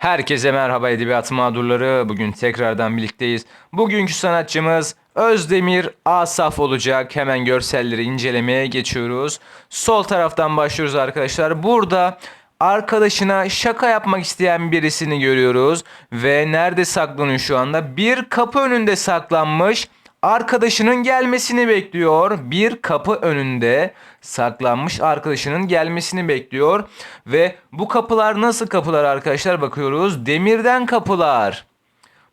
Herkese merhaba edebiyat mağdurları. Bugün tekrardan birlikteyiz. Bugünkü sanatçımız Özdemir Asaf olacak. Hemen görselleri incelemeye geçiyoruz. Sol taraftan başlıyoruz arkadaşlar. Burada arkadaşına şaka yapmak isteyen birisini görüyoruz. Ve nerede saklanıyor şu anda? Bir kapı önünde saklanmış. Arkadaşının gelmesini bekliyor. Bir kapı önünde saklanmış arkadaşının gelmesini bekliyor. Ve bu kapılar nasıl kapılar arkadaşlar bakıyoruz. Demirden kapılar.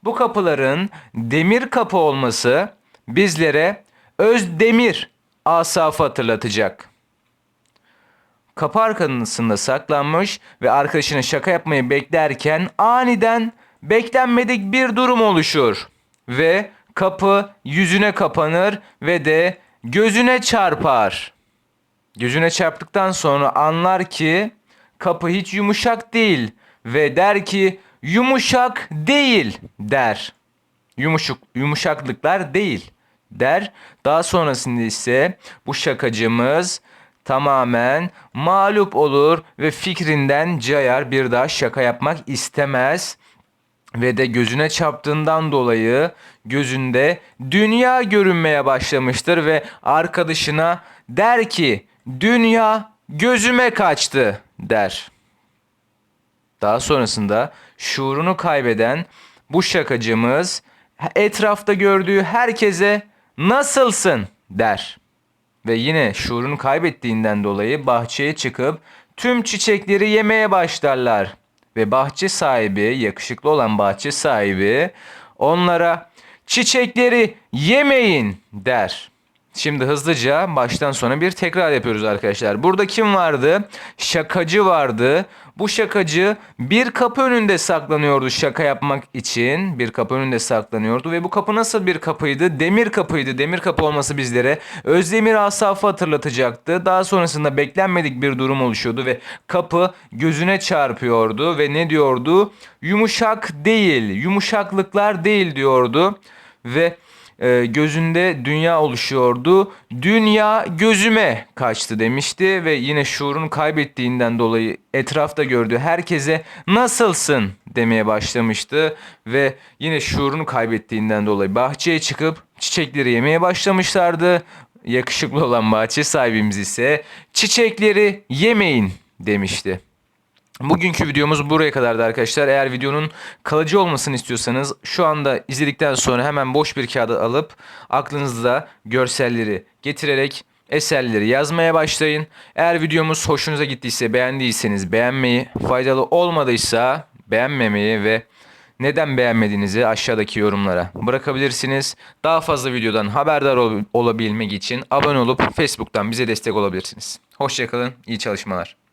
Bu kapıların demir kapı olması bizlere Özdemir asafı hatırlatacak. Kapı arkasında saklanmış ve arkadaşına şaka yapmayı beklerken aniden beklenmedik bir durum oluşur. Ve kapı yüzüne kapanır ve de gözüne çarpar. Gözüne çarptıktan sonra anlar ki kapı hiç yumuşak değil ve der ki yumuşak değil der. Yumuşuk yumuşaklıklar değil der. Daha sonrasında ise bu şakacımız tamamen mağlup olur ve fikrinden cayar bir daha şaka yapmak istemez ve de gözüne çarptığından dolayı gözünde dünya görünmeye başlamıştır ve arkadaşına der ki dünya gözüme kaçtı der. Daha sonrasında şuurunu kaybeden bu şakacımız etrafta gördüğü herkese nasılsın der. Ve yine şuurunu kaybettiğinden dolayı bahçeye çıkıp tüm çiçekleri yemeye başlarlar. Ve bahçe sahibi, yakışıklı olan bahçe sahibi onlara çiçekleri yemeyin der. Şimdi hızlıca baştan sona bir tekrar yapıyoruz arkadaşlar. Burada kim vardı? Şakacı vardı. Bu şakacı bir kapı önünde saklanıyordu şaka yapmak için. Bir kapı önünde saklanıyordu ve bu kapı nasıl bir kapıydı? Demir kapıydı. Demir kapı olması bizlere Özdemir Asaf'ı hatırlatacaktı. Daha sonrasında beklenmedik bir durum oluşuyordu ve kapı gözüne çarpıyordu ve ne diyordu? Yumuşak değil, yumuşaklıklar değil diyordu ve e, gözünde dünya oluşuyordu. Dünya gözüme kaçtı demişti ve yine şuurunu kaybettiğinden dolayı etrafta gördüğü herkese nasılsın demeye başlamıştı ve yine şuurunu kaybettiğinden dolayı bahçeye çıkıp çiçekleri yemeye başlamışlardı. Yakışıklı olan bahçe sahibimiz ise çiçekleri yemeyin demişti. Bugünkü videomuz buraya kadardı arkadaşlar. Eğer videonun kalıcı olmasını istiyorsanız şu anda izledikten sonra hemen boş bir kağıda alıp aklınızda görselleri getirerek eserleri yazmaya başlayın. Eğer videomuz hoşunuza gittiyse beğendiyseniz beğenmeyi, faydalı olmadıysa beğenmemeyi ve neden beğenmediğinizi aşağıdaki yorumlara bırakabilirsiniz. Daha fazla videodan haberdar ol- olabilmek için abone olup Facebook'tan bize destek olabilirsiniz. Hoşçakalın, iyi çalışmalar.